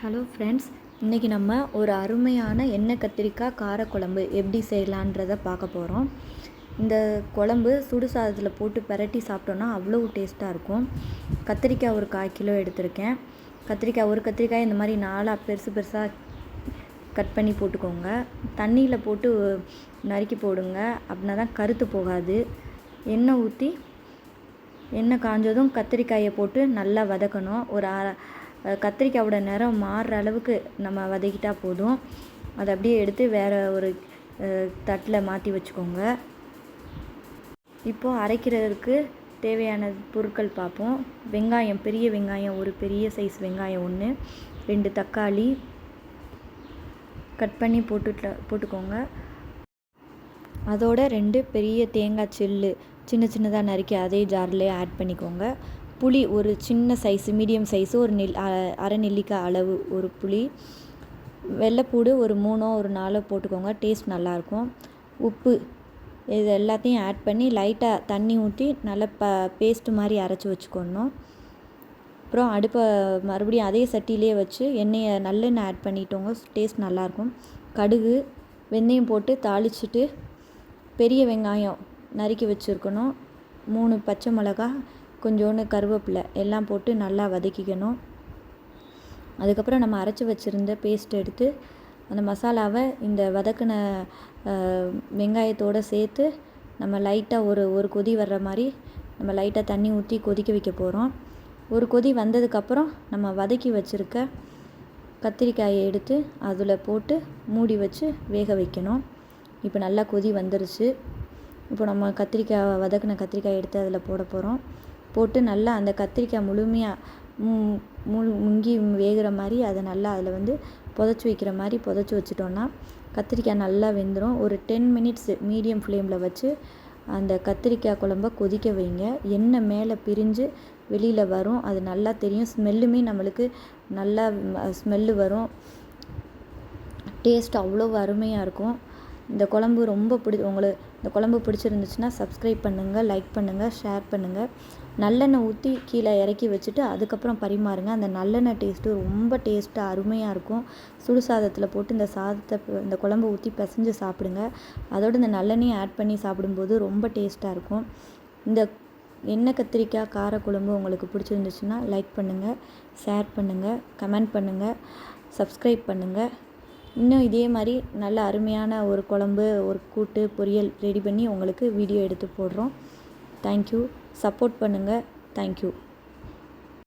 Hello friends இன்றைக்கி நம்ம ஒரு அருமையான எண்ணெய் கத்திரிக்காய் காரக்குழம்பு எப்படி செய்யலான்றத பார்க்க போகிறோம் இந்த குழம்பு சுடு சாதத்தில் போட்டு பிரட்டி சாப்பிட்டோன்னா அவ்வளோ டேஸ்ட்டாக இருக்கும். கத்திரிக்காய் ஒரு கால் கிலோ எடுத்திருக்கேன். கத்திரிக்காய் ஒரு கத்திரிக்காய் இந்த மாதிரி நாலாக பெருசு பெருசாக கட் பண்ணி போட்டுக்கோங்க. தண்ணியில் போட்டு நறுக்கி போடுங்க. அப்படின்னா தான் கருத்து போகாது. எண்ணெய் ஊற்றி எண்ணெய் காஞ்சதும் கத்திரிக்காயை போட்டு நல்லா வதக்கணும். ஒரு அரை கத்திரிக்காயோட நிறம் மாறுற அளவுக்கு நம்ம வதக்கிட்டால் போதும். அதை அப்படியே எடுத்து வேறு ஒரு தட்டில் மாற்றி வச்சுக்கோங்க. இப்போது அரைக்கிறதுக்கு தேவையான பொருட்கள் பார்ப்போம். வெங்காயம் பெரிய வெங்காயம் ஒரு பெரிய சைஸ் வெங்காயம் ஒன்று ரெண்டு தக்காளி. கட் பண்ணி போட்டுட்ட போட்டுக்கோங்க. அதோட ரெண்டு பெரிய தேங்காய் சில்லு சின்ன சின்னதாக நறுக்கி அதே ஜார்லேயே ஆட் பண்ணிக்கோங்க. புளி ஒரு சின்ன சைஸு மீடியம் சைஸு ஒரு நெல் அரை நெல்லிக்காய் அளவு ஒரு புளி. வெள்ளைப்பூடு ஒரு மூணோ ஒரு நாலோ போட்டுக்கோங்க டேஸ்ட் நல்லாயிருக்கும் உப்பு இது எல்லாத்தையும் ஆட் பண்ணி லைட்டாக தண்ணி ஊற்றி நல்லா ப பேஸ்ட்டு மாதிரி அரைச்சி வச்சுக்கணும். அப்புறம் அடுப்பை மறுபடியும் அதே சட்டியிலே வச்சு எண்ணெயை நல்லெண்ணெய் ஆட் பண்ணிட்டோங்க டேஸ்ட் நல்லாயிருக்கும் கடுகு வெந்தயம் போட்டு தாளிச்சிட்டு பெரிய வெங்காயம் நறுக்கி வச்சுருக்கணும். மூணு பச்சை மிளகா கொஞ்சோண்டு கருவேப்பிலை எல்லாம் போட்டு நல்லா வதக்கிக்கணும். அதுக்கப்புறம் நம்ம அரைச்சி வச்சுருந்த பேஸ்ட் எடுத்து அந்த மசாலாவை இந்த வதக்கின வெங்காயத்தோடு சேர்த்து நம்ம லைட்டாக ஒரு ஒரு கொதி வர்ற மாதிரி நம்ம லைட்டாக தண்ணி ஊற்றி கொதிக்க வைக்க போகிறோம் ஒரு கொதி வந்ததுக்கப்புறம் நம்ம வதக்கி வச்சுருக்க கத்திரிக்காயை எடுத்து அதில் போட்டு மூடி வச்சு வேக வைக்கணும். இப்போ நல்லா கொதி வந்துருச்சு. இப்போ நம்ம கத்திரிக்காய் வதக்கின கத்திரிக்காய் எடுத்து அதில் போட போகிறோம் போட்டு நல்லா அந்த கத்திரிக்காய் முழுமையாக முழு முங்கி வேகிற மாதிரி அதை நல்லா அதில் வந்து புதச்சி வைக்கிற மாதிரி புதச்சி வச்சிட்டோன்னா கத்திரிக்காய் நல்லா வெந்துடும் ஒரு டென் மினிட்ஸு மீடியம் ஃப்ளேமில் வச்சு அந்த கத்திரிக்காய் குழம்ப கொதிக்க வைங்க. எண்ணெய் மேலே பிரிஞ்சு வெளியில் வரும். அது நல்லா தெரியும். ஸ்மெல்லுமே நம்மளுக்கு நல்லா ஸ்மெல்லு வரும். டேஸ்ட் அவ்வளோ அருமையாக இருக்கும். இந்த குழம்பு ரொம்ப பிடி உங்களுக்கு இந்த குழம்பு பிடிச்சிருந்துச்சுன்னா சப்ஸ்கிரைப் பண்ணுங்கள் லைக் பண்ணுங்கள் ஷேர் பண்ணுங்கள் நல்லெண்ணெய் ஊற்றி கீழே இறக்கி வச்சுட்டு அதுக்கப்புறம் பரிமாறுங்க. அந்த நல்லெண்ணெய் டேஸ்ட்டு ரொம்ப டேஸ்ட்டாக அருமையாக இருக்கும். சுடு சாதத்தில் போட்டு இந்த சாதத்தை இந்த குழம்பு ஊற்றி பிசைஞ்சு சாப்பிடுங்க. அதோடு இந்த நல்லெண்ணெயை ஆட் பண்ணி சாப்பிடும்போது ரொம்ப டேஸ்ட்டாக இருக்கும். இந்த எண்ணெய் கத்திரிக்காய் காரக்குழம்பு உங்களுக்கு பிடிச்சிருந்துச்சுன்னா லைக் பண்ணுங்கள் ஷேர் பண்ணுங்கள் கமெண்ட் பண்ணுங்கள் சப்ஸ்கிரைப் பண்ணுங்கள் இன்னும் இதே மாதிரி நல்ல அருமையான ஒரு குழம்பு ஒரு கூட்டு பொரியல் ரெடி பண்ணி உங்களுக்கு வீடியோ எடுத்து போடுறோம். தேங்க்யூ சப்போர்ட் பண்ணுங்கள் தேங்க்யூ